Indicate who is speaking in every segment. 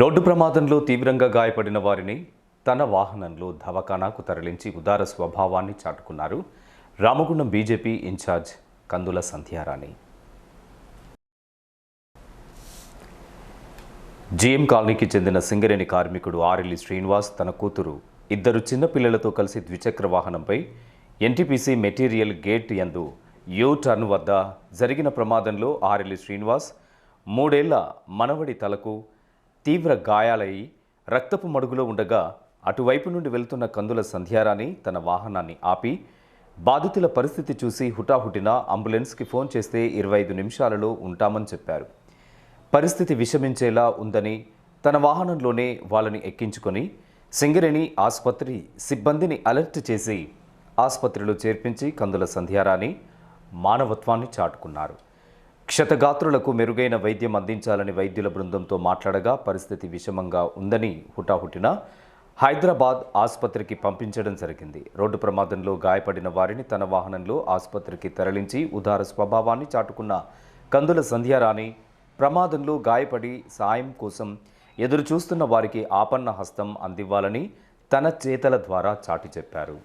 Speaker 1: Road ప్రమాదంలో తీవ్రంగా గాయపడిన వారిని తన వాహనంలో దవాఖానాకు తరలించి ఉదార స్వభావాన్ని చాటుకున్నారు. Ramagundam BJP incharge Kandula Sandhyarani. GM కాలనీకి చెందిన సింగరేణి కార్మికుడు ఆరెల్లి శ్రీనివాస్ తన కూతురు ఇద్దరు చిన్నపిల్లలతో కలిసి ద్విచక్ర వాహనంపై ఎన్టీపీసీ మెటీరియల్ గేట్ యందు యూ టర్న్ వద్ద జరిగిన ప్రమాదంలో ఆరెల్లి శ్రీనివాస్ మూడేళ్ళ మనవడి తలకు తీవ్ర గాయాలయ్యి రక్తపు మడుగులో ఉండగా అటువైపు నుండి వెళ్తున్న కందుల సంధ్యారాణి తన వాహనాన్ని ఆపి బాధితుల పరిస్థితి చూసి హుటాహుటిన అంబులెన్స్కి ఫోన్ చేస్తే ఇరవై ఐదు నిమిషాలలో ఉంటామని చెప్పారు. పరిస్థితి విషమించేలా ఉందని తన వాహనంలోనే వాళ్ళని ఎక్కించుకొని సింగరేణి ఆసుపత్రి సిబ్బందిని అలర్ట్ చేసి ఆసుపత్రిలో చేర్పించి కందుల సంధ్యారాణి మానవత్వాన్ని చాటుకున్నారు. క్షతగాత్రులకు మెరుగైన వైద్యం అందించాలని వైద్యుల బృందంతో మాట్లాడగా పరిస్థితి విషమంగా ఉందని హుటాహుటిన హైదరాబాద్ ఆసుపత్రికి పంపించడం జరిగింది. రోడ్డు ప్రమాదంలో గాయపడిన వారిని తన వాహనంలో ఆసుపత్రికి తరలించి ఉదార స్వభావాన్ని చాటుకున్న కందుల సంధ్యారాణి ప్రమాదంలో గాయపడి సాయం కోసం ఎదురు చూస్తున్న వారికి ఆపన్న హస్తం అందివ్వాలని తన చేతల ద్వారా చాటి చెప్పారు.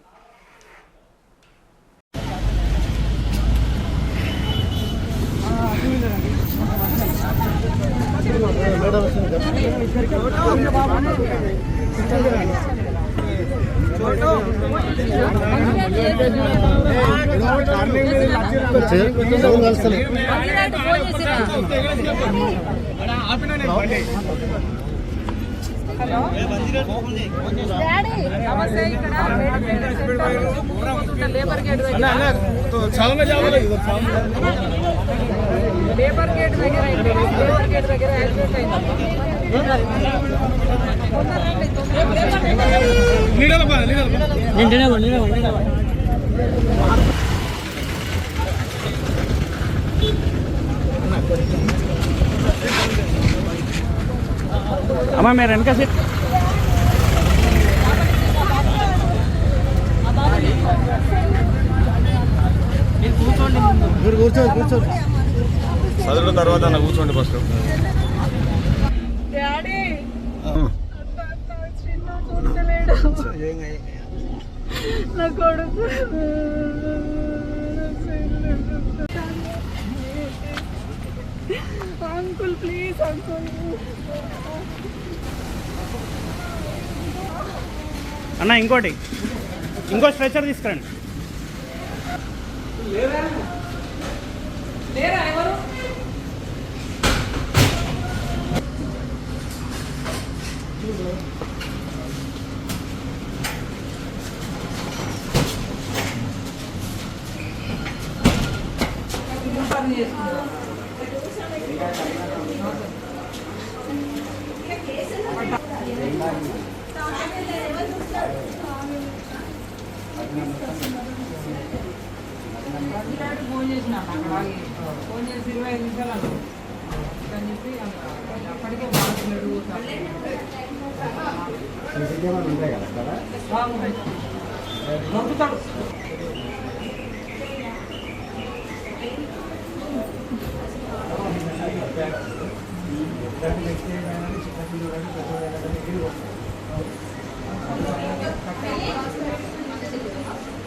Speaker 2: డాడీ నమస్తే ఇక్కడ లేబర్ గేట్ దగ్గర లేబర్ గేట్ దగ్గర. లేబర్ గేట్ దగ్గర యాక్సిడెంట్ అయింది.
Speaker 3: అమ్మా మీరు వెనక సీట్. మీరు కూర్చోండి కూర్చోండి.
Speaker 4: చదువుల తర్వాత అన్న కూర్చోండి ఫస్ట్
Speaker 2: నా కొడుకు. Uncle please uncle.
Speaker 3: అన్న ఇంకోటి. ఇంకో స్ట్రెచర్ తీసుకురండి.
Speaker 2: ఫోన్ చేసిన ఫోన్ చేసి ఇరవై ఐదు నిమిషాలు అని చెప్పి అప్పటికే బాగున్నాడు పంపుతాడు
Speaker 5: దాన్ని వ్యక్తి ఏమైనా చిన్న పిల్లలు కానీ పెద్దవాళ్ళు కానీ